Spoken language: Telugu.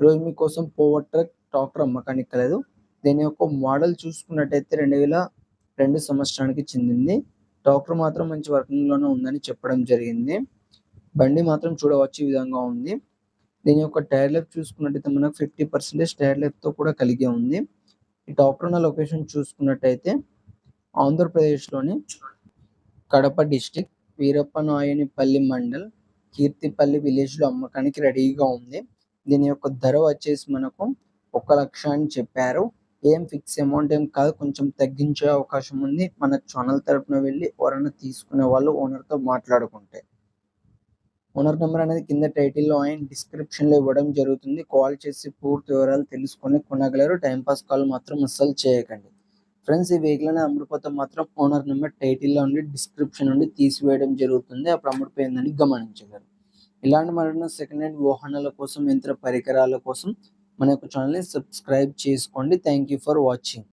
ఈరోజు మీకోసం పోవర్ ట్రక్ ట్రాక్టర్ అమ్మకానికి కలదు. దీని యొక్క మోడల్ చూసుకున్నట్టయితే రెండు వేల రెండు సంవత్సరానికి చెందింది. ట్రాక్టర్ మాత్రం మంచి వర్కింగ్లోనే ఉందని చెప్పడం జరిగింది. బండి మాత్రం చూడవచ్చు ఈ విధంగా ఉంది. దీని యొక్క టైర్ లైఫ్ చూసుకున్నట్టయితే మనకు ఫిఫ్టీ పర్సెంటేజ్ టైర్ లైఫ్తో కూడా కలిగి ఉంది. ఈ ట్రాక్టర్ ఉన్న లొకేషన్ చూసుకున్నట్టయితే ఆంధ్రప్రదేశ్లోని కడప డిస్టిక్ వీరప్పనాయనిపల్లి మండల్ కీర్తిపల్లి విలేజ్లో అమ్మకానికి రెడీగా ఉంది. దీని యొక్క ధర వచ్చేసి మనకు ఒక లక్ష అని చెప్పారు. ఏం ఫిక్స్ అమౌంట్ ఏం కాదు. కొంచెం తగ్గించే అవకాశం ఉంది. మన ఛానల్ తరపున వెళ్ళి ఎవరైనా తీసుకునే వాళ్ళు ఓనర్తో మాట్లాడుకుంటే. ఓనర్ నెంబర్ అనేది కింద టైటిల్లో అండ్ డిస్క్రిప్షన్లో ఇవ్వడం జరుగుతుంది. కాల్ చేసి పూర్తి వివరాలు తెలుసుకొని కొనగలరు. టైంపాస్ కాల్ మాత్రం అస్సలు చేయకండి. ఫ్రెండ్స్ ఈ వెహికల్ అనేది మాత్రం ఓనర్ నెంబర్ టైటిల్లో ఉండి డిస్క్రిప్షన్ నుండి తీసివేయడం జరుగుతుంది. అప్పుడు అమ్ముడిపోయిందని గమనించగలరు. ఇలాంటి మరిన్న సెకండ్ హ్యాండ్ వాహనాల కోసం యంత్ర పరికరాల కోసం మన యొక్క ఛానల్ని సబ్స్క్రైబ్ చేసుకోండి. Thank you for watching